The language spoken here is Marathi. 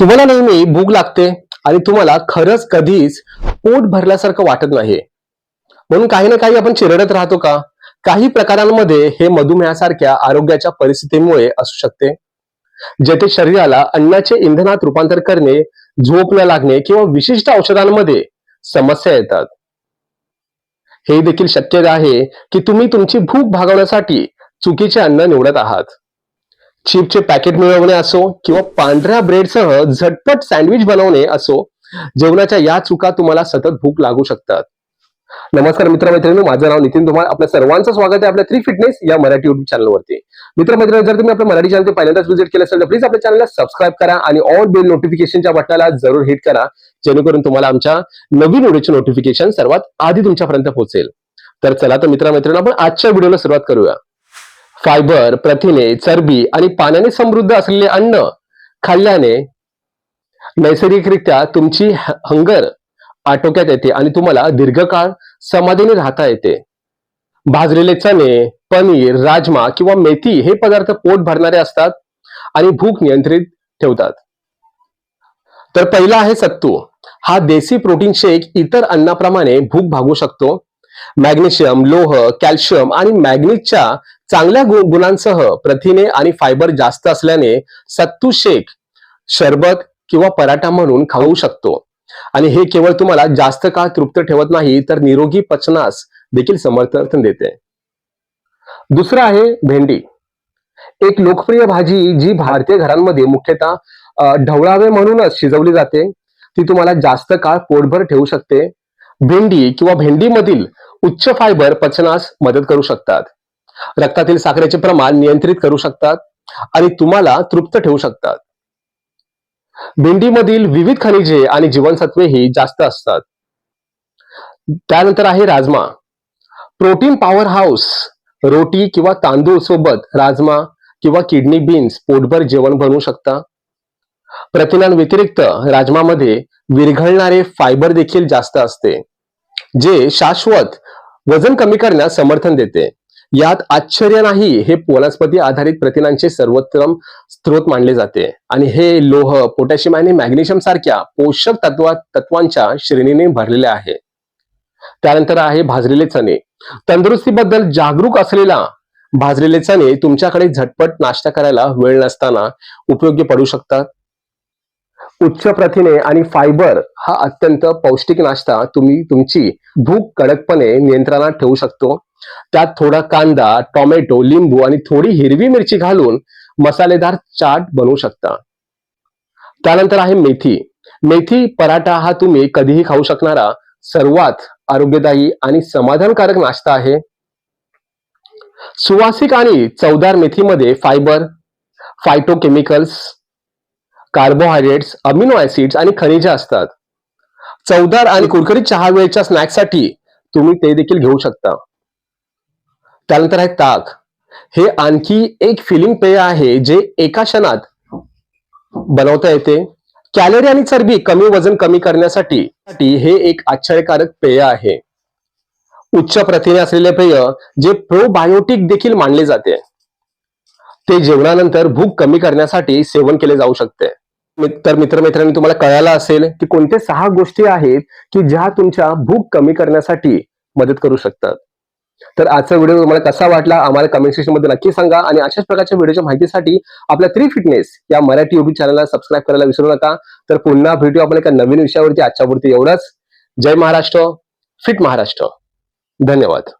तुम्हाला नेहमी भूक लागते आणि तुम्हाला खरंच कधीच पोट भरल्यासारखं वाटत नाही म्हणून काही ना काही आपण चिरडत राहतो का? काही प्रकारांमध्ये हे मधुमेहासारख्या आरोग्याच्या परिस्थितीमुळे असू शकते जेथे शरीराला अन्नाचे इंधनात रूपांतर करणे झोप न लागणे किंवा विशिष्ट औषधांमध्ये समस्या येतात. हे देखील शक्य आहे की तुम्ही तुमची भूक भागवण्यासाठी चुकीचे अन्न निवडत आहात. चिपचे पॅकेट मिळवणे असो किंवा पांढऱ्या ब्रेडसह झटपट सँडविच बनवणे असो जेवणाच्या या चुका तुम्हाला सतत भूक लागू शकतात. नमस्कार मित्रमैत्रिणी माझं नाव नितीन धुमाळ आपल्या सर्वांचं स्वागत आहे आपल्या थ्री फिटनेस या मराठी युट्यूब चॅनलवरती मित्रमैत्रिणी जर तुम्ही आपल्या मराठी चॅनल पहिल्यांदाच व्हिजिट केलं असेल तर प्लीज आपल्या चॅनलला सबस्क्राईब करा आणि ऑल बेल नोटिफिकेशनच्या बटनाला जरूर हिट करा जेणेकरून तुम्हाला आमच्या नवीन व्हिडिओचे नोटिफिकेशन सर्वात आधी तुमच्यापर्यंत पोहोचेल. तर चला तर मित्रमैत्रिणी आपण आजच्या व्हिडिओला सुरुवात करूया. फायबर प्रथिने चरबी आणि पाण्याने समृद्ध असलेले अन्न खाल्ल्याने नैसर्गिकरित्या तुमची हंगर आटोक्यात येते आणि तुम्हाला दीर्घकाळ समाधीने राहता येते. भाजलेले चणे पनीर राजमा किंवा मेथी हे पदार्थ पोट भरणारे असतात आणि भूक नियंत्रित ठेवतात. तर पहिला आहे सत्तू. हा देसी प्रोटीन शेक इतर अन्नाप्रमाणे भूक भागू शकतो. मॅग्नेशियम लोह कॅल्शियम आणि मॅग्नेटच्या चांगल्या गुणांसह प्रथिने आणि फायबर जास्त असल्याने सत्तू शेक शरबत किंवा पराठा म्हणून खाऊ शकतो. आणि हे केवळ तुम्हाला जास्त काळ तृप्त ठेवत नाही तर निरोगी पचनास देखील समर्थन देते. दुसरं आहे भेंडी. एक लोकप्रिय भाजी जी भारतीय घरांमध्ये मुख्यतः ढवळावे म्हणूनच शिजवली जाते ती तुम्हाला जास्त काळ पोटभर ठेवू शकते. भेंडी किंवा भेंडीमधील उच्च फायबर पचनास मदत करू शकतात. रक्तातील साखरेचे प्रमाण नियंत्रित करू शकतात आणि तुम्हाला तृप्त ठेवू शकतात. भेंडीमधील विविध खनिजे आणि जीवनसत्वेही जास्त असतात. त्यानंतर आहे राजमा. प्रोटीन पॉवर हाऊस रोटी किंवा तांदूळ सोबत राजमा किंवा किडनी बीन्स पोटभर जेवण बनवू शकता. प्रथिनांव्यतिरिक्त राजमामध्ये विरघळणारे फायबर देखील जास्त असते जे शाश्वत वजन कमी करण्यास समर्थन देते. यात आश्चर्य नाही हे वनस्पती आधारित प्रथिनांचे सर्वोत्तम स्रोत मानले जाते. आणि हे लोह पोटॅशियम आणि मॅग्नेशियम सारख्या पोषक तत्वा तत्वांच्या श्रेणीने भरलेले आहे. त्यानंतर आहे भाजलेले चणे. तंदुरुस्तीबद्दल जागरूक असलेला भाजलेले चणे तुमच्याकडे झटपट नाश्ता करायला वेळ नसताना उपयोगी पडू शकतात. उच्च प्रथिने आणि फायबर हा अत्यंत पौष्टिक नाश्ता तुम्ही तुमची भूक कडकपणे नियंत्रणात ठेवू शकतो. त्यात थोडा कांदा टोमॅटो लिंबू आणि थोडी हिरवी मिरची घालून मसालेदार चाट बनवू शकता. त्यानंतर आहे मेथी. मेथी पराठा हा तुम्ही कधीही खाऊ शकणारा सर्वात आरोग्यदायी आणि समाधानकारक नाश्ता आहे. सुवासिक आणि चवदार मेथीमध्ये fibre phytochemicals carbohydrates amino acids आणि खनिजे असतात. चवदार आणि कुरकुरीत चहा वेळच्या स्नॅक्ससाठी तुम्ही ते देखील घेऊ शकता. त्यानंतर आहे ताक. हे आणखी एक फिलिंग पेय आहे जे एका क्षणात बनवता येते. कॅलरी आणि चरबी कमी वजन कमी करण्यासाठी हे एक आश्चर्यकारक पेय आहे. उच्च प्रथिने असलेले पेय जे प्रोबायोटिक देखील मानले जाते. ते जेवणानंतर भूक कमी करण्यासाठी सेवन केले जाऊ शकते. तर मित्रमैत्रिणी तुम्हाला कळायला असेल की कोणते सहा गोष्टी आहेत की ज्या तुमच्या भूक कमी करण्यासाठी मदत करू शकतात. तर आजचा व्हिडिओ तुम्हाला कसा वाटला आम्हाला कमेंट सेक्शनमध्ये नक्की सांगा आणि अशाच प्रकारच्या व्हिडिओच्या माहितीसाठी आपल्या थ्री फिटनेस या मराठी युट्यूब चॅनलला सबस्क्राईब करायला विसरू नका. तर पुन्हा व्हिडिओ आपण एका नवीन विषयावरती. आजच्यावरती एवढंच. जय महाराष्ट्र. फिट महाराष्ट्र. धन्यवाद.